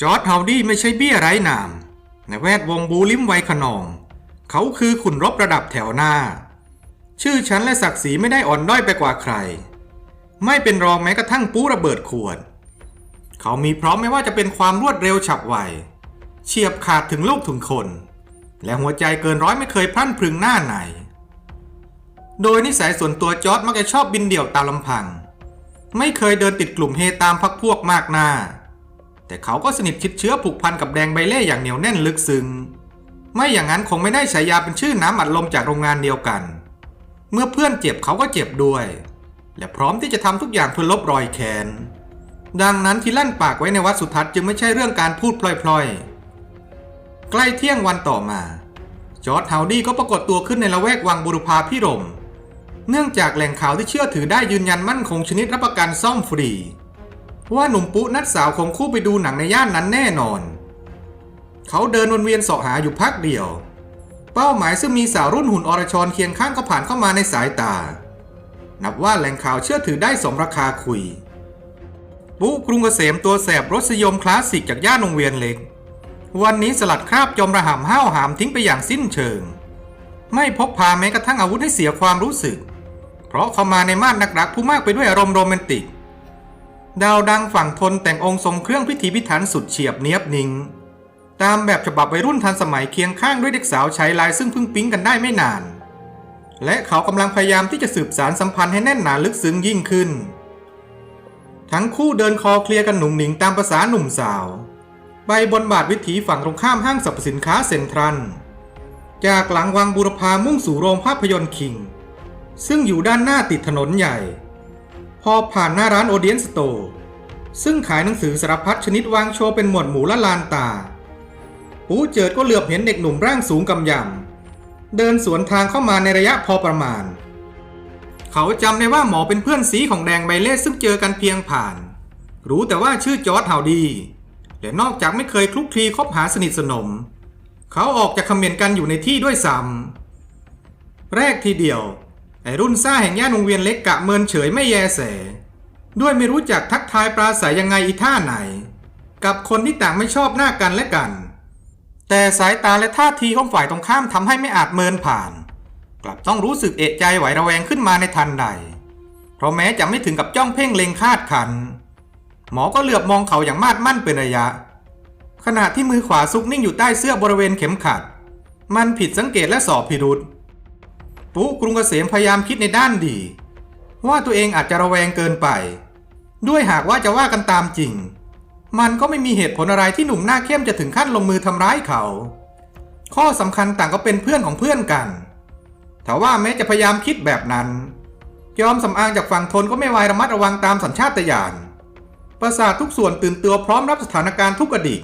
จอร์ดเฮาดี้ไม่ใช่เบี้ยไร้นาม ในแวดวงบูลิมไวขนอง เขาคือขุนรบระดับแถวหน้า ชื่อชั้นและศักดิ์ศรีไม่ได้อ่อนด้อยไปกว่าใคร ไม่เป็นรองแม้กระทั่งปูระเบิดขวด เขามีพร้อมไม่ว่าจะเป็นความรวดเร็วฉับไว เฉียบขาดถึงลูกถึงคน และหัวใจเกินร้อยไม่เคยพลั้นพรึงหน้าไหน โดยนิสัยส่วนตัวจอร์ดมักจะชอบบินเดี่ยวตามลำพัง ไม่เคยเดินติดกลุ่มเฮตามพักพวกมากหน้า แต่เขาก็สนิทชิดเชื้อผูกพันกับแดงใบเล่อย่างเหนียวแน่นลึกซึ้งไม่อย่างนั้นคงไม่ได้ฉายาเป็นชื่อน้ำอัดลมจากโรงงานเดียวกัน เมื่อเพื่อนเจ็บเขาก็เจ็บด้วย และพร้อมที่จะทำทุกอย่างเพื่อลบรอยแค้นดังนั้นที่ลั่นปากไว้ในวัดสุทัศน์จึงไม่ใช่เรื่องการพูดพลอยๆ ใกล้เที่ยงวันต่อมา จอร์ดเฮาดี้ก็ปรากฏตัวขึ้นในละแวกวังบุรพาพิรม เนื่องจากแหล่งข่าวที่เชื่อถือได้ยืนยันมั่นคงชนิดรับประกันซ่อมฟรี ว่าหนุ่มปุ๊นัดสาวของคู่ไปดูหนังในย่านนั้นแน่นอน เขาเดินวนเวียนเสาะหาอยู่พักเดียว เป้าหมายซึ่งมีสาวรุ่นหุ่นอรชรเคียงข้างก็ผ่านเข้ามาในสายตา นับว่าแหล่งข่าวเชื่อถือได้สมราคาคุย ปุ๊กรุงเกษมตัวแสบรสยมคลาสสิกจากย่านวงเวียนเล็ก วันนี้สลัดคราบจอมระหำห้าวหามทิ้งไปอย่างสิ้นเชิง ไม่พบพาแม้กระทั่งอาวุธให้เสียความรู้สึก เพราะเขามาในม่านนักรักผู้มากไปด้วยอารมณ์โรแมนติก ดาวดังฝั่งทนแต่งองค์ทรงเครื่องพิธีพิถันสุดเฉียบเนียบนิงตามแบบฉบับวัยรุ่นทันสมัยเคียงข้างด้วยเด็กสาวใช้ลายซึ่งเพิ่งปิ๊งกันได้ไม่นาน และเขากำลังพยายามที่จะสืบสารสัมพันธ์ให้แน่นหนาลึกซึ้งยิ่งขึ้น ทั้งคู่เดินคอเคลียร์กันหนุ่งหนิงตามภาษาหนุ่มสาว ไปบนบาทวิถีฝั่งตรงข้ามห้างสรรพสินค้าเซ็นทรัล จากหลังวังบุรพามุ่งสู่โรงภาพยนตร์คิง ซึ่งอยู่ด้านหน้าติดถนนใหญ่ พอผ่านหน้าร้านโอเดียนสโตร์ซึ่งขายหนังสือสารพัดชนิดวางโชว์เป็นหมวดหมู่ละลานตา ปูเจิดก็เหลือบเห็นเด็กหนุ่มร่างสูงกำยำ เดินสวนทางเข้ามาในระยะพอประมาณ เขาจำได้ว่าหมอเป็นเพื่อนสีของแดงใบเล่ซึ่งเจอกันเพียงผ่าน รู้แต่ว่าชื่อจอร์ดเฮาดี และนอกจากไม่เคยคลุกคลีคบหาสนิทสนม เขาออกจากคอมเมนกันอยู่ในที่ด้วยซ้ำแรกทีเดียว ไอรุ่นซ่าแห่งย่านวงเวียนเล็กกะเมินเฉยไม่แยแส ด้วยไม่รู้จักทักทายปราศัยยังไงอีท่าไหน กับคนที่ต่างไม่ชอบหน้ากันและกัน แต่สายตาและท่าทีของฝ่ายตรงข้ามทำให้ไม่อาจเมินผ่าน กลับต้องรู้สึกเอะใจไหวระแวงขึ้นมาในทันใด เพราะแม้จะไม่ถึงกับจ้องเพ่งเล็งคาดขัน หมอก็เหลือบมองเขาอย่างมาดมั่นเป็นระยะ ขณะที่มือขวาซุกนิ่งอยู่ใต้เสื้อบริเวณเข็มขัด มันผิดสังเกตและสอบพิรุษ ปุ๊กรุงเกษมพยายามคิดในด้านดี ว่าตัวเองอาจจะระแวงเกินไป ด้วยหากว่าจะว่ากันตามจริง มันก็ไม่มีเหตุผลอะไรที่หนุ่มหน้าเข้มจะถึงขั้นลงมือทำร้ายเขา ข้อสำคัญต่างก็เป็นเพื่อนของเพื่อนกันแต่ว่าแม้จะพยายามคิดแบบนั้น ยอมสำอางจากฝั่งทนก็ไม่ไวายระมัดระวังตามสัญชาตญาณประสาททุกส่วนตื่นตัวพร้อมรับสถานการณ์ทุกอดีต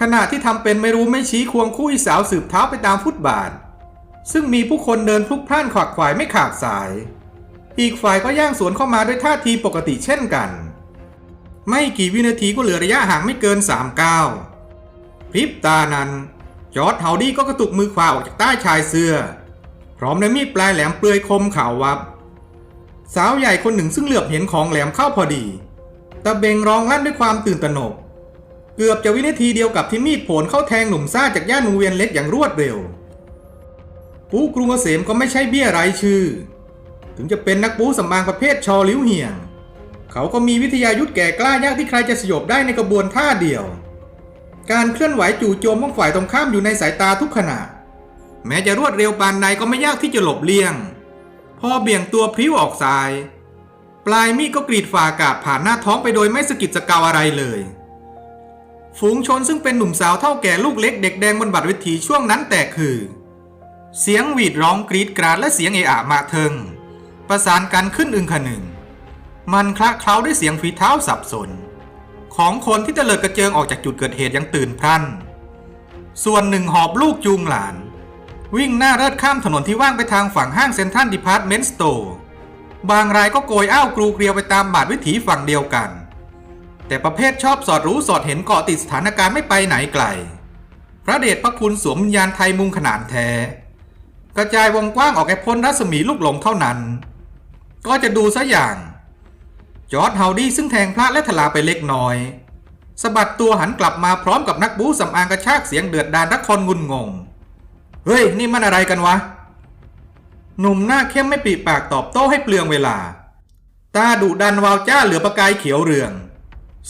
ขณะที่ทำเป็นไม่รู้ไม่ชี้ควงคู่อีสาวสืบเท้าไปตามฟุตบาท ซึ่งมีผู้คนเดินพลุกพล่านขวักขวายไม่ขาดสาย อีกฝ่ายก็ย่างสวนเข้ามาด้วยท่าทีปกติเช่นกัน ไม่กี่วินาทีก็เหลือระยะห่างไม่เกิน3ก้าวพริบตานั้นจอร์ดเฮาดี้ก็กระตุกมือขวาออกจากใต้ชายเสื้อ พร้อมด้วยมีดปลายแหลมเปลือยคมขาววับ สาวใหญ่คนหนึ่งซึ่งเหลือบเห็นของแหลมเข้าพอดีตะเบงร้องลั่นด้วยความตื่นตระหนก เกือบจะวินาทีเดียวกับที่มีดโผลเข้าแทงหนุ่มซ่าจากย่านวงเวียนเล็กอย่างรวดเร็ว ปูกรุงเกษมก็ไม่ใช่เบี้ยไรชื่อ ถึงจะเป็นนักปูสำอางประเภทชอลิ้วเหี่ยง เขาก็มีวิทยายุทธแก่กล้ายากที่ใครจะสยบได้ในกระบวนท่าเดียว การเคลื่อนไหวจู่โจมของฝ่ายตรงข้ามอยู่ในสายตาทุกขณะ แม้จะรวดเร็วปานใดก็ไม่ยากที่จะหลบเลี่ยง พอเบี่ยงตัวพลิ้วออกซ้าย ปลายมีดก็กรีดฝ่ากาศผ่านหน้าท้องไปโดยไม่สะกิดสะเกาอะไรเลยฝูงชนซึ่งเป็นหนุ่มสาวเท่าแก่ลูกเล็กเด็กแดงบนบัตรวิถีช่วงนั้นแตกคือ เสียงหวีดร้องกรีดกราดและเสียงเอะอะมาเทิง ประสานกันขึ้นอึงขนึ่ง มันคละเคล้าด้วยเสียงฝีเท้าสับสน ของคนที่เตลิดกระเจิงออกจากจุดเกิดเหตุยังตื่นพรัน ส่วนหนึ่งหอบลูกจูงหลาน วิ่งหน้าเลิดข้ามถนนที่ว่างไปทางฝั่งห้างเซ็นทรัลดิพาร์ตเมนต์สโตร์บางรายก็โกยอ้าวกรูเกลียวไปตามบาดวิถีฝั่งเดียวกัน แต่ประเภทชอบสอดรู้สอดเห็นเกาะติดสถานการณ์ไม่ไปไหนไกล พระเดชพระคุณสวมวิญญาณไทยมุงขนานแท้ กระจายวงกว้างออกแก่พ้นรัศมีลูกหลงเท่านั้น ก็จะดูซะอย่าง จอร์ดเฮาดี้ซึ่งแทงพระและถลาไปเล็กน้อยสะบัดตัวหันกลับมาพร้อมกับนักบู๊สำอางกระชากเสียงเดือดดานรักคนงุนงง เฮ้ย นี่มันอะไรกันวะ หนุ่มหน้าเข้มไม่ปีปากตอบโต้ให้เปลืองเวลา ตาดุดันวาวจ้าเหลือประกายเขียวเรือง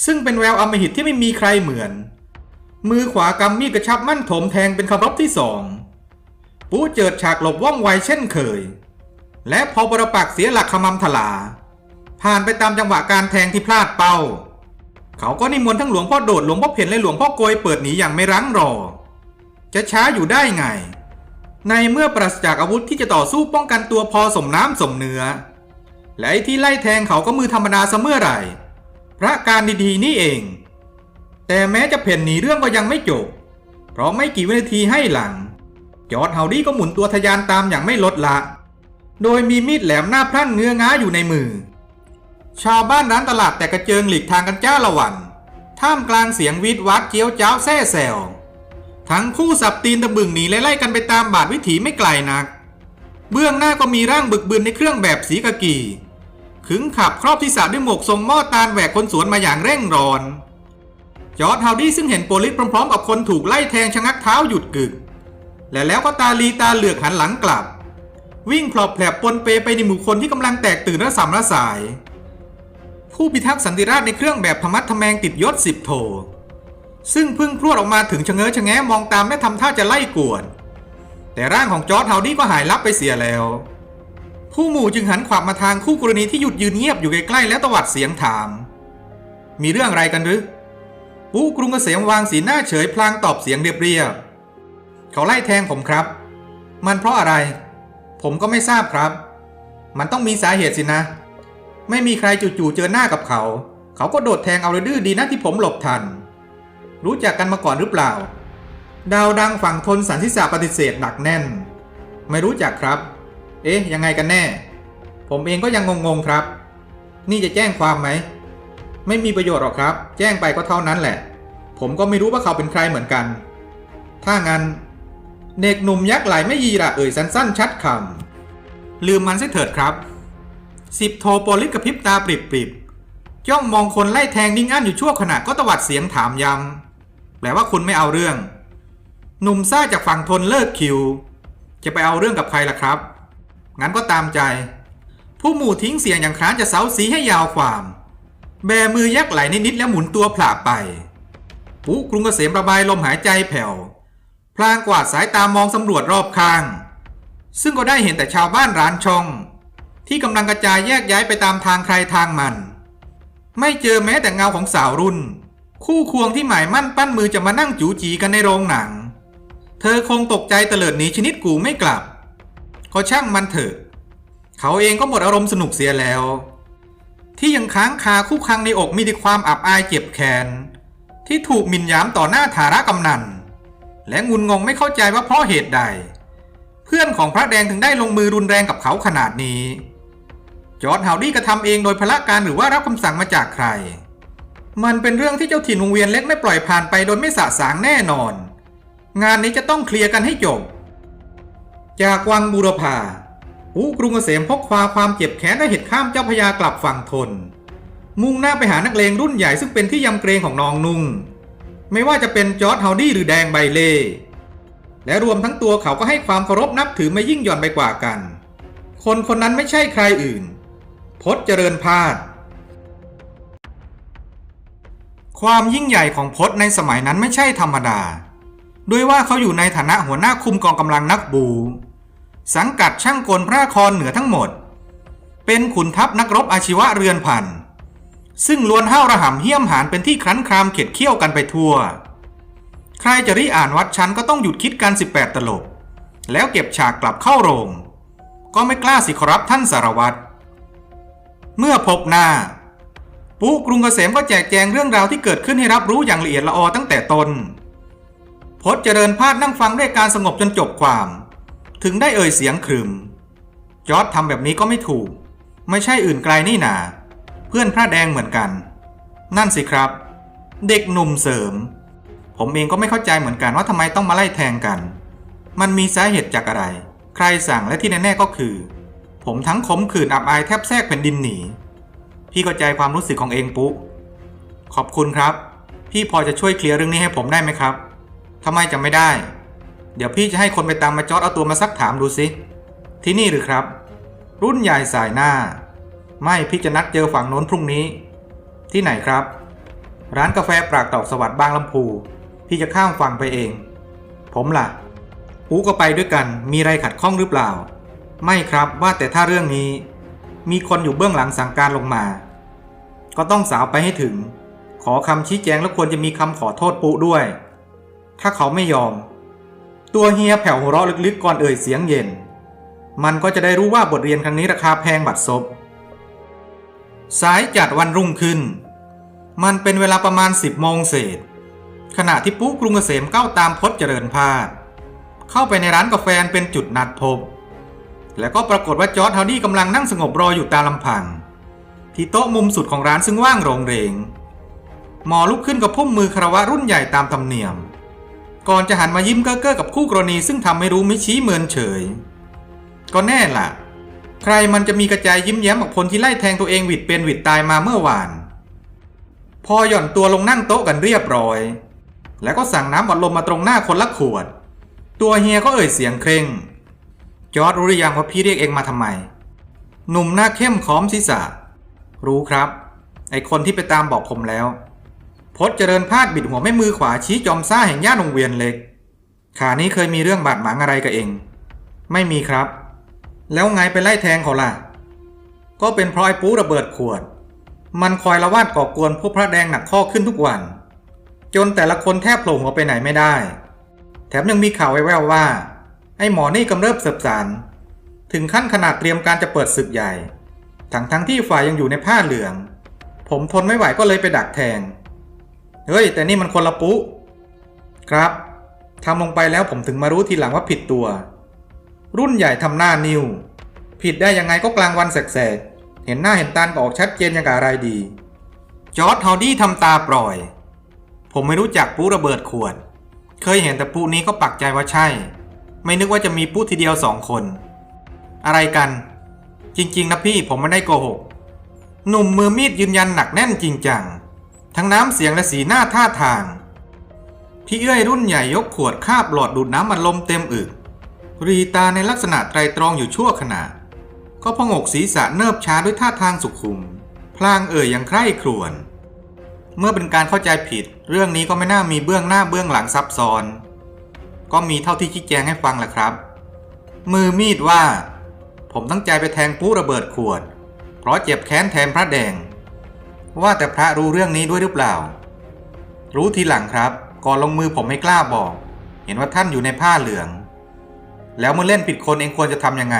ซึ่งเป็นแววอมหิตที่ไม่มีใครเหมือน มือขวากำมีดกระชับมั่นถมแทงเป็นคำรบที่สอง ปูเจิดฉากหลบว่องไวเช่นเคย และพอปรปักเสียหลักขมำถลา ผ่านไปตามจังหวะการแทงที่พลาดเป้า เขาก็นิมนต์ทั้งหลวงพ่อโดดหลวงพ่อเพ่นและหลวงพ่อโกยเปิดหนีอย่างไม่รั้งรอ จะช้าอยู่ได้ไง ในเมื่อปราศจากอาวุธที่จะต่อสู้ป้องกันตัวพอสมน้ำสมเนื้อ และไอ้ที่ไล่แทงเขาก็มือธรรมดาเสมอไหร่ พระการดีๆนี่เอง แต่แม้จะเพ่นหนีเรื่องก็ยังไม่จบ เพราะไม่กี่วินาทีให้หลัง จอร์ดเฮาดี้ก็หมุนตัวทะยานตามอย่างไม่ลดละ โดยมีมีดแหลมหน้าพรั่นเงื้อง้าอยู่ในมือ ชาวบ้านร้านตลาดแต่กระเจิงหลีกทางกันจ้าละวันท่ามกลางเสียงวีดวัดเจียวจ้าวแซ่แซวทั้งคู่สับตีนตะบึงหนีและไล่กันไปตามบาดวิถีไม่ไกลนัก เบื้องหน้าก็มีร่างบึกบืนในเครื่องแบบสีกากีขึงขับครอบที่สาด้วยหมวกทรงหม้อตาลแหวกคนสวนมาอย่างเร่งร้อน จอร์ดฮาวดี้ซึ่งเห็นโปลิสพร้อมๆกับคนถูกไล่แทงชะงักเท้าหยุดกึก และแล้วก็ตาลีตาเหลือกหันหลังกลับ วิ่งพลอบแผลบปนเปไปในหมู่คนที่กำลังแตกตื่นระสำระสาย ผู้พิทักษ์สันติราษฎร์ในเครื่องแบบธรรมัดทแมงติดยศสิบโท ซึ่งพิ่งพรวดออกมาถึงชะเง้อชะแงะมองตามและทำท่าจะไล่กวดแต่ร่างของจอร์ดเฮาดี้ก็หายลับไปเสียแล้ว ผู้หมู่จึงหันขวับมาทางคู่กรณีที่หยุดยืนเงียบอยู่ใกล้ๆแล้วตวัดเสียงถาม มีเรื่องอะไรกันหรือผู้กรุงเกษมวางสีหน้าเฉยพลางตอบเสียงเรียบ เขาไล่แทงผมครับ มันเพราะอะไร ผมก็ไม่ทราบครับ มันต้องมีสาเหตุสินะ ไม่มีใครจู่ๆเจอหน้ากับเขา เขาก็โดดแทงเอาเลยดื้อดีนะที่ผมหลบทัน รู้จักกันมาก่อนหรือเปล่า ดาวดังฝั่งทนสันทิษาปฏิเสธหนักแน่น ไม่รู้จักครับ เอ๊ะ ยังไงกันแน่ ผมเองก็ยังงงๆครับ นี่จะแจ้งความไหม ไม่มีประโยชน์หรอกครับ แจ้งไปก็เท่านั้นแหละ ผมก็ไม่รู้ว่าเขาเป็นใครเหมือนกัน ถ้างั้น เด็กหนุ่มยักษ์ไหลไม่ยีระเอ่ยสั้นๆ ชัดคำลืมมันเสียเถิดครับสิบโทโปลิสกระพริบตาปริบๆจ้องมองคนไล่แทงนิ่งอั้นอยู่ชั่วขณะก็ตวัดเสียงถามย้ำแปลว่าคุณไม่เอาเรื่อง หนุ่มซ่าจากฝั่งทนเลิกคิว จะไปเอาเรื่องกับใครล่ะครับ งั้นก็ตามใจ ผู้หมู่ทิ้งเสียงอย่างคร้านจะเสาสีให้ยาวความ แบมือยักไหลนิดๆแล้วหมุนตัวผลาไปปุ๊กรุงเกษมระบายลมหายใจแผ่ว พลางกวาดสายตามองสำรวจรอบข้าง ซึ่งก็ได้เห็นแต่ชาวบ้านร้านช่อง ที่กำลังกระจายแยกย้ายไปตามทางใครทางมัน ไม่เจอแม้แต่เงาของสาวรุ่น คู่ควงที่หมายมั่นปั้นมือจะมานั่งจูจีกันในโรงหนัง เธอคงตกใจเตลิดหนีชนิดกูไม่กลับ ก็ช่างมันเถอะ เขาเองก็หมดอารมณ์สนุกเสียแล้ว ที่ยังค้างคาคู่คังในอกมีแต่ความอับอายเจ็บแค้นที่ถูกหมิ่นยามต่อหน้าฐาระกำนัน และงุนงงไม่เข้าใจว่าเพราะเหตุใด เพื่อนของพระแดงถึงได้ลงมือรุนแรงกับเขาขนาดนี้ จอร์ดฮาวดี้กระทำเองโดยพละการหรือว่ารับคำสั่งมาจากใคร มันเป็นเรื่องที่เจ้าถิ่นวงเวียนเล็กไม่ปล่อยผ่านไปโดยไม่สะสางแน่นอน งานนี้จะต้องเคลียร์กันให้จบ จากวังบูรพาผู้กรุงเกษมพกควาความเจ็บแค้นได้เหตุข้ามเจ้าพยากลับฝั่งทน มุ่งหน้าไปหานักเลงรุ่นใหญ่ซึ่งเป็นที่ยำเกรงของนองนุ่ง ไม่ว่าจะเป็นจอร์ดเฮาดี้หรือแดงใบเล่ และรวมทั้งตัวเขาก็ให้ความเคารพนับถือไม่ยิ่งหย่อนไปกว่ากัน คนคนนั้นไม่ใช่ใครอื่นพศเจริญพาดความยิ่งใหญ่ของพศในสมัยนั้นไม่ใช่ธรรมดา ด้วยว่าเขาอยู่ในฐานะหัวหน้าคุมกองกำลังนักบู สังกัดช่างกลพระครเหนือทั้งหมด เป็นขุนทัพนักรบอาชีวะเรือนพัน ซึ่งล้วนห้าวระห่ำเหี้ยมหานเป็นที่ครั้นครามเข็ดเคี้ยวกันไปทั่ว ใครจะริอ่านวัดชั้นก็ต้องหยุดคิดกัน 18 ตลบ แล้วเก็บฉากกลับเข้าโรง ก็ไม่กล้าสิครับท่านสารวัตร เมื่อพบหน้า ปุ๊กรุงเกษมก็แจกแจงเรื่องราวที่เกิดขึ้นให้รับรู้อย่างละเอียดละออตั้งแต่ต้นพศเจริญพาดนั่งฟังด้วยการสงบจนจบความ ถึงได้เอ่ยเสียงขรึม จอร์ดทำแบบนี้ก็ไม่ถูก ไม่ใช่อื่นไกลนี่นา พื่อนพระแดงเหมือนกัน นั่นสิครับ เด็กหนุ่มเสริม ผมเองก็ไม่เข้าใจเหมือนกันว่าทำไมต้องมาไล่แทงกัน มันมีสาเหตุจากอะไร ใครสั่งและที่แน่ๆก็คือ ผมทั้งขมขื่นอับอายแทบแทรกแผ่นดินหนี พี่เข้าใจความรู้สึกของเองปุ๊ขอบคุณครับพพี่พอจะช่วยเคลียร์เรื่องนี้ให้ผมได้ไหมครับทำไมจะไม่ได้ เดี๋ยวพี่จะให้คนไปตามมาจอดเอาตัวมาซักถามดูสิที่นี่หรือครับ รุ่นใหญ่สายหน้า ไม่พี่จะนัดเจอฝั่งโน้นพรุ่งนี้ ที่ไหนครับ ร้านกาแฟปรากตอกสวัสดิ์บางลำพู พี่จะข้ามฝั่งไปเอง ผมล่ะปูก็ไปด้วยกัน มีอะไรขัดข้องหรือเปล่า ไม่ครับว่าแต่ถ้าเรื่องนี้ มีคนอยู่เบื้องหลังสั่งการลงมา ก็ต้องสาวไปให้ถึง ขอคำชี้แจงและควรจะมีคำขอโทษปุด้วย ถ้าเขาไม่ยอม ตัวเฮียแผ่วหัวเราะลึกๆก่อนเอ่ยเสียงเย็น มันก็จะได้รู้ว่าบทเรียนครั้งนี้ราคาแพงบัดซบ สายจัดวันรุ่งขึ้น มันเป็นเวลาประมาณ 10โมงเศษ ขณะที่ปุ๊กรุงเกษมก้าวตามพจน์เจริญพาดเข้าไปในร้านกาแฟเป็นจุดนัดพบ แล้วก็ปรากฏว่าจอร์ดฮาวดี้กำลังนั่งสงบรออยู่ตามลำพัง ที่โต๊ะมุมสุดของร้านซึ่งว่างโรงเรงหมอลุกขึ้นกับพุ่มมือคารวะรุ่นใหญ่ตามธรรมเนียม ก่อนจะหันมายิ้มเก้อเก้อกับคู่กรณีซึ่งทำไม่รู้ไม่ชี้เมินเฉย ก็แน่ล่ะ ใครมันจะมีกระจายยิ้มแย้มกับคนที่ไล่แทงตัวเองหวิดเป็นหวิดตายมาเมื่อวาน พอหย่อนตัวลงนั่งโต๊ะกันเรียบร้อย แล้วก็สั่งน้ำอัดลมมาตรงหน้าคนละขวด ตัวเฮียก็เอ่ยเสียงเคร่ง จอร์ดรู้หรือยังว่าพี่เรียกเองมาทำไม หนุ่มหน้าเข้มค้อมศีรษะ รู้ครับ ไอคนที่ไปตามบอกผมแล้วพจเจริญพาดบิดหัวแม่มือขวาชี้จอมซ่าแห่งย่านวงเวียนเล็ก ขานี้เคยมีเรื่องบาดหมางอะไรกับเอง ไม่มีครับ แล้วไงไปไล่แทงเขาล่ะ ก็เป็นพราะไอ้ปูระเบิดขวด มันคอยละวาดก่อกวนพวกพระแดงหนักข้อขึ้นทุกวัน จนแต่ละคนแทบโผล่หัวไปไหนไม่ได้ แถมยังมีข่าวแว่วๆว่า ไอ้หมอนี่กำเริบเสบสารถึงขั้นขนาดเตรียมการจะเปิดศึกใหญ่ ทั้งทั้งที่ฝ่ายยังอยู่ในผ้าเหลือง ผมทนไม่ไหวก็เลยไปดักแทง เฮ้ย แต่นี่มันคนละปุ๊ ครับ ทำลงไปแล้วผมถึงมารู้ทีหลังว่าผิดตัว รุ่นใหญ่ทำหน้านิว ผิดได้ยังไงก็กลางวันแสกๆ เห็นหน้าเห็นตาก็ออกชัดเจนอย่างกับอะไรดี จอร์ดฮาวดี้ทำตาปล่อย ผมไม่รู้จักปูระเบิดขวด เคยเห็นแต่ปูนี้ก็ปักใจว่าใช่ ไม่นึกว่าจะมีปูทีเดียวสองคน อะไรกัน จริง ๆ นะพี่ผมไม่ได้โกหก หนุ่มมือมีดยืนยันหนักแน่นจริงจัง ทั้งน้ำเสียงและสีหน้าท่าทาง พี่เอื้อยรุ่นใหญ่ยกขวดคาบหลอดดูดน้ำมันลมเต็มอึก รีตาในลักษณะไตรตรองอยู่ชั่วขณะ ก็พงกศีรษะเนิบช้าด้วยท่าทางสุขุม พลางเอ่ยอย่างใคร่ครวญเมื่อเป็นการเข้าใจผิด เรื่องนี้ก็ไม่น่ามีเบื้องหน้าเบื้องหลังซับซ้อน ก็มีเท่าที่ชี้แจงให้ฟังแหละครับ มือมีดว่า ผมตั้งใจไปแทงปู้ระเบิดขวด เพราะเจ็บแค้นแทนพระแดง ว่าแต่พระรู้เรื่องนี้ด้วยหรือเปล่า รู้ทีหลังครับ ก่อนลงมือผมไม่กล้าบอก เห็นว่าท่านอยู่ในผ้าเหลือง แล้วเมื่อเล่นผิดคนเองควรจะทำยังไง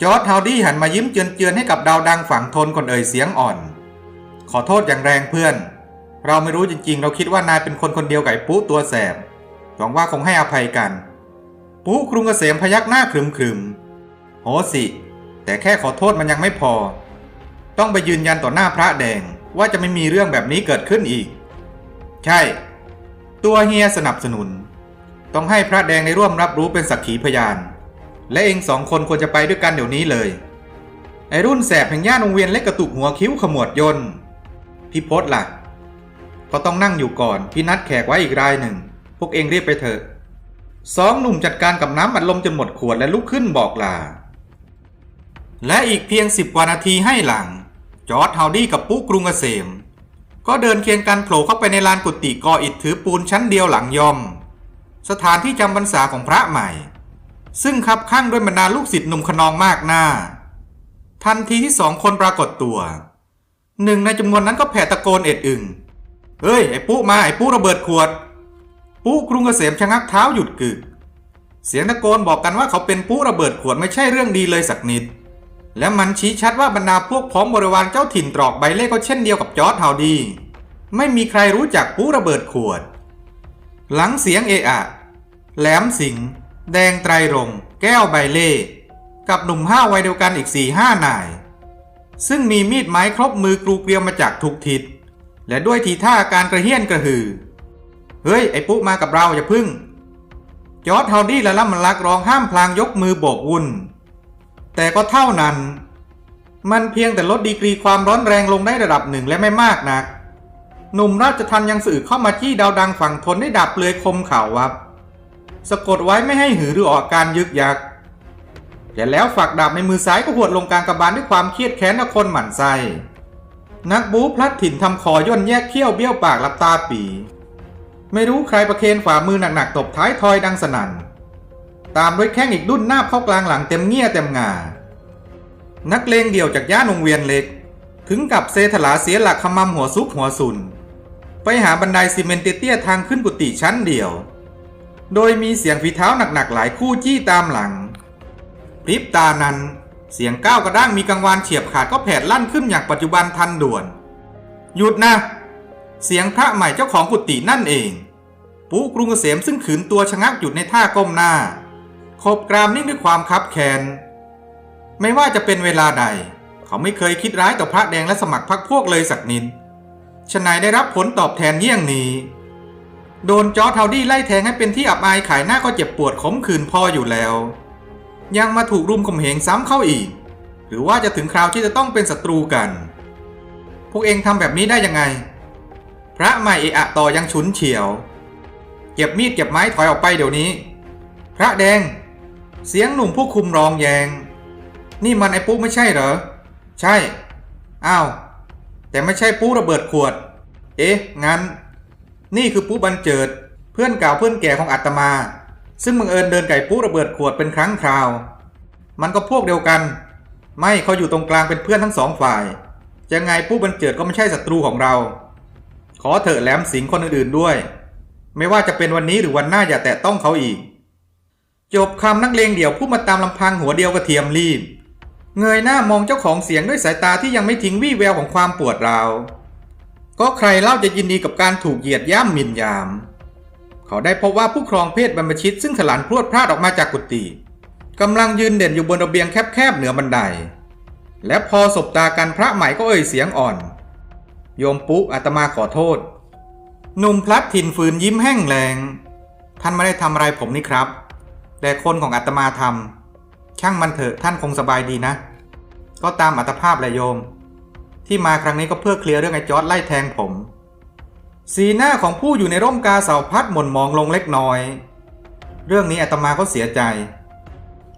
จอร์ดฮาวดี้หันมายิ้มเจือนๆให้กับดาวดังฝังทนคนเอ่ยเสียงอ่อน ขอโทษอย่างแรงเพื่อน เราไม่รู้จริงๆ เราคิดว่านายเป็นคนคนเดียวกับไอ้ปุ๊ตัวแสบหวังว่าคงให้อภัยกัน ปุ๊กรุงเกษมพยักหน้าครึมๆโหสิ แต่แค่ขอโทษมันยังไม่พอ ต้องไปยืนยันต่อหน้าพระแดงว่าจะไม่มีเรื่องแบบนี้เกิดขึ้นอีก ใช่ ตัวเฮียสนับสนุน ต้องให้พระแดงได้ร่วมรับรู้เป็นสักขีพยาน และเองสองคนควรจะไปด้วยกันเดี๋ยวนี้เลย ไอรุ่นแสบแห่งย่านวงเวียนเล็กกระตุกหัวคิ้วขมวดยนต์พี่พศล่ะ ก็ต้องนั่งอยู่ก่อน พี่นัดแขกไว้อีกรายหนึ่ง พวกเองรีบไปเถอะสองหนุ่มจัดการกับน้ำอัดลมจนหมดขวดและลุกขึ้นบอกลา และอีกเพียงสิบกว่านาทีให้หลัง จอร์ดฮาวดี้กับปุ๊กรุงเกษม ก็เดินเคียงกันโผล่เข้าไปในลานกุฏิกออิฐถือปูนชั้นเดียวหลังยอม สถานที่จำพรรษาของพระใหม่ ซึ่งคับข้างด้วยบรรดาลูกศิษย์หนุ่มขนองมากหน้า ทันทีที่สองคนปรากฏตัว หนึ่งในจำนวนนั้นก็แผ่ตะโกนเอ็ดอึงเฮ้ย ไอ้ปุ๊มาไอ้ปุ๊ระเบิดขวด ปุ๊กรุงเกษมชะงักเท้าหยุดกึก เสียงตะโกนบอกกันว่าเขาเป็นปุ๊ระเบิดขวดไม่ใช่เรื่องดีเลยสักนิด และมันชี้ชัดว่าบรรดาพวกพ้องบริวารเจ้าถิ่นตรอกใบเล่ก็เช่นเดียวกับจอร์ดเฮาดี ไม่มีใครรู้จักปุ๊ระเบิดขวด หลังเสียงเอะอะแหลมสิงแดงไตรรงแก้วใบเล่กับหนุ่มห้าวัยเดียวกันอีกสี่ห้านาย ซึ่งมีมีดไม้ครบมือกรูเกลียวมาจากทุกทิศ และด้วยทีท่าการกระเฮี้ยนกระหือ เฮ้ย ไอ้ปุ๊มากับเราอย่าพึ่ง จอร์ดฮาวดี้และล่ำมันลักร้องห้ามพลางยกมือโบกวุ่น แต่ก็เท่านั้น มันเพียงแต่ลดดีกรีความร้อนแรงลงได้ระดับหนึ่งและไม่มากนัก หนุ่มราชทันยังสื่อเข้ามาจี้ดาวดังฝั่งทนได้ดับเปลือยคมข่าววับ สะกดไว้ไม่ให้หือหรือออกอาการยึกยักแต่แล้วฝักดาบในมือซ้ายก็หวดลงกลางกระบาลด้วยความเครียดแค้นและคนหมั่นไส้นักบู๊พลัดถิ่นทำคอย่นแยกเขี้ยวเบี้ยวปากหลับตาปี ไม่รู้ใครประเคนฝ่ามือหนักๆตบท้ายทอยดังสนั่น ตามด้วยแข้งอีกดุนหน้าเข้ากลางหลังเต็มเงี้ยเต็มงา นักเลงเดี่ยวจากย่านงเวียนเล็ก ถึงกับเซถลาเสียหลักขมำหัวซุกหัวสุน ไปหาบันไดซีเมนต์เตี้ยๆทางขึ้นกุฏิชั้นเดียว โดยมีเสียงฝีเท้าหนักๆหลายคู่จี้ตามหลังพริบตานั้นเสียงก้าวกระด้างมีกังวานเฉียบขาดก็แผดลั่นขึ้นอย่างปัจจุบันทันด่วน หยุดนะ เสียงพระใหม่เจ้าของกุฏินั่นเอง ปูกรุงเกษมซึ่งขืนตัวชะงักหยุดในท่าก้มหน้าขบกรามนิ่งด้วยความคับแค้นไม่ว่าจะเป็นเวลาใด เขาไม่เคยคิดร้ายต่อพระแดงและสมัครพรรคพวกเลยสักนิด ฉนายได้รับผลตอบแทนเยี่ยงนี้ โดนจอร์จเทาดี้ไล่แทงให้เป็นที่อับอายขายหน้าก็เจ็บปวดขมขื่นพออยู่แล้ว ยังมาถูกรุมข่มเหงซ้ำเข้าอีก หรือว่าจะถึงคราวที่จะต้องเป็นศัตรูกัน พวกเองทำแบบนี้ได้ยังไง พระใหม่เอะอะต่อยังฉุนเฉียว เก็บมีดเก็บไม้ถอยออกไปเดี๋ยวนี้ พระแดง เสียงหนุ่มผู้คุมร้องแยง นี่มันไอ้ปุ๊ไม่ใช่เหรอ ใช่ อ้าว แต่ไม่ใช่ปุ๊ระเบิดขวด เอ๊ะ งั้น นี่คือปุ๊บันเจิด เพื่อนเก่าเพื่อนแก่ของอาตมา ซึ่งบังเอิญเดินไก่ปุ๊ระเบิดขวดเป็นครั้งคราว มันก็พวกเดียวกัน ไม่เขาอยู่ตรงกลางเป็นเพื่อนทั้งสองฝ่ายจะไงปุ๊บันเจิดก็ไม่ใช่ศัตรูของเรา ขอเถอะแหลมสิงคนอื่นๆด้วย ไม่ว่าจะเป็นวันนี้หรือวันหน้าอย่าแตะต้องเขาอีก จบคำนักเลงเดี่ยวผู้มาตามลำพังหัวเดียวกระเทียมรีบ เงยหน้ามองเจ้าของเสียงด้วยสายตาที่ยังไม่ทิ้งวี่แววของความปวดร้าวก็ใครเล่าจะยินดีกับการถูกเหยียดย่ำหมิ่นยาม เขาได้พบว่าผู้ครองเพศบรรพชิตซึ่งถลันพรวดพลาดออกมาจากกุฏิกำลังยืนเด่นอยู่บนระเบียงแคบๆเหนือบันได และพอสบตากันพระใหม่ก็เอ่ยเสียงอ่อน โยมปุ๊อาตมาขอโทษ หนุ่มพลัดถิ่นฝืนยิ้มแห้งแรง ท่านไม่ได้ทำอะไรผมนี่ครับ แต่คนของอาตมาทำ ช่างมันเถอะท่านคงสบายดีนะ ก็ตามอัตภาพแหละโยม ที่มาครั้งนี้ก็เพื่อเคลียร์เรื่องไอ้จอร์ดไล่แทงผม สีหน้าของผู้อยู่ในร่มกาเสาพัดหม่นมองลงเล็กน้อย เรื่องนี้อาตมาก็เสียใจ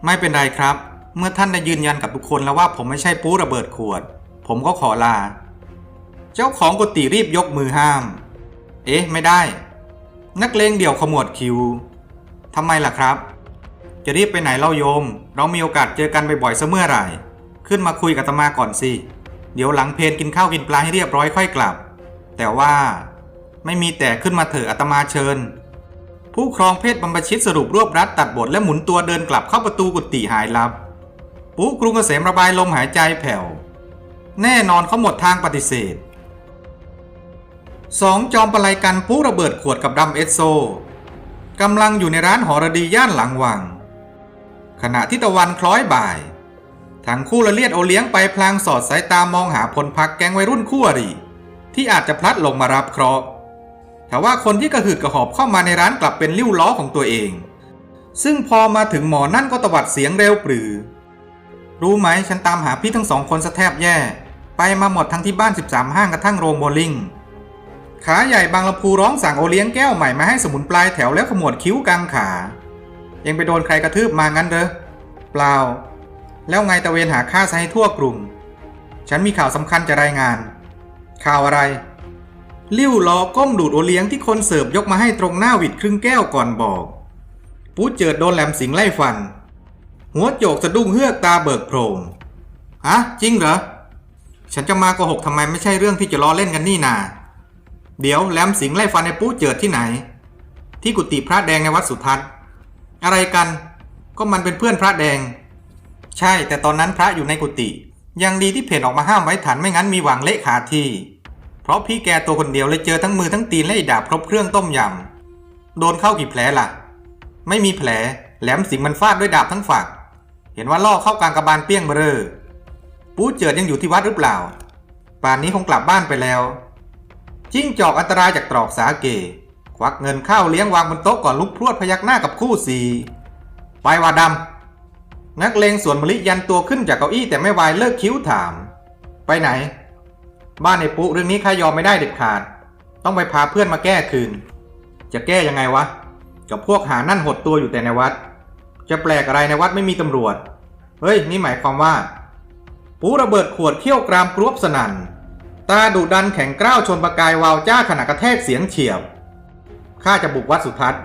ไม่เป็นไรครับ เมื่อท่านได้ยืนยันกับทุกคนแล้วว่าผมไม่ใช่ปูระเบิดขวด ผมก็ขอลา เจ้าของกุฏิรีบยกมือห้าม เอ๊ะ ไม่ได้ นักเลงเดี่ยวขมวดคิวทำไมล่ะครับ จะรีบไปไหนเล่าโยม เรามีโอกาสเจอกันบ่อยๆเสมอไหร่ ขึ้นมาคุยกับตมาก่อนสิ เดี๋ยวหลังเพลนกินข้าวกินปลาให้เรียบร้อยค่อยกลับ แต่ว่าไม่มีแต่ขึ้นมาเถอะอาตมาเชิญ ผู้ครองเพศบรรพชิตสรุปรวบรัดตัดบทและหมุนตัวเดินกลับเข้าประตูกุฏิหายลับ ปุ๊กรุงเกษมระบายลมหายใจแผ่ว แน่นอนเขาหมดทางปฏิเสธสองจอมปลายกันปุ๊ระเบิดขวดกับดำเอสโซกำลังอยู่ในร้านหอระดีย่านหลังวัง ขณะที่ตะวันคล้อยบ่ายทั้งคู่ละเลียดเอเลี้ยงไปพลางสอดสายตามองหาพลพักแก๊งวัยรุ่นคู่อริที่อาจจะพลัดลงมารับเคราะห์แต่ว่าคนที่กระหืดกระหอบเข้ามาในร้านกลับเป็นลิ้วล้อของตัวเอง ซึ่งพอมาถึงหมอนั่นก็ตวัดเสียงเร็วปรือ รู้ไหมฉันตามหาพี่ทั้งสองคนสะแทบแย่ ไปมาหมดทั้งที่บ้าน 13 ห้างกระทั่งโรงโบลิ่งขาใหญ่บางลำพูร้องสั่งโอเลี้ยงแก้วใหม่มาให้สมุนปลายแถวแล้วขมวดคิ้วกลางขา ยังไปโดนใครกระทืบมางั้นเด้อเปล่า แล้วไงตะเวนหาค่าซะให้ทั่วกรุงฉันมีข่าวสำคัญจะรายงาน ข่าวอะไร ลิ้วล้อก้มดูดโอเลี้ยงที่คนเสิร์ฟยกมาให้ตรงหน้าวิดครึ่งแก้วก่อนบอกปูเจิดโดนแหลมสิงไล่ฟัน หัวโจกสะดุ้งเฮือกตาเบิกโพรงฮะจริงเหรอ ฉันจะมาโกหกทำไมไม่ใช่เรื่องที่จะล้อเล่นกันนี่นา เดี๋ยวแหลมสิงไล่ฟันไอ้ปูเจิดที่ไหน ที่กุฏิพระแดงในวัดสุทัศน์ อะไรกัน ก็มันเป็นเพื่อนพระแดง ใช่ แต่ตอนนั้นพระอยู่ในกุฏิยังดีที่เพจออกมาห้ามไว้ทันไม่งั้นมีหวังเละขาที่เพราะพี่แกตัวคนเดียวเลยเจอทั้งมือทั้งตีนและอ้ดาบครบเครื่องต้มยำโดนเข้ากี่แผลล่ะ ไม่มีแผลแหลมสิงมันฟาดด้วยดาบทั้งฝัก เห็นว่าล่อเข้ากลางกระบาลเปี้ยงเบอเรอปูเจิดยังอยู่ที่วัดหรือเปล่า ป่านนี้คงกลับบ้านไปแล้ว จิ้งจอกอันตรายจากตรอกสาเก วักเงินข้าวเลี้ยงวางบนโต๊ะก่อนลุกพรวดพยักหน้ากับคู่สีไปว่าดำนักเลงสวนมลิยันตัวขึ้นจากเก้าอี้แต่ไม่วายเลิกคิ้วถาม ไปไหน บ้านในปุ๊เรื่องนี้ข้ายอมไม่ได้เด็ดขาด ต้องไปพาเพื่อนมาแก้คืน จะแก้ยังไงวะ กับพวกหานั่นหดตัวอยู่แต่ในวัด จะแปลกอะไรในวัดไม่มีตำรวจ เฮ้ย นี่หมายความว่า ปูระเบิดขวดเขี้ยวกรามกรวบสนั่น ตาดุดันแข็งกร้าวชนประกายวาวจ้าขณะกระแทกเสียงเฉียบ ข้าจะบุกวัดสุทัศน์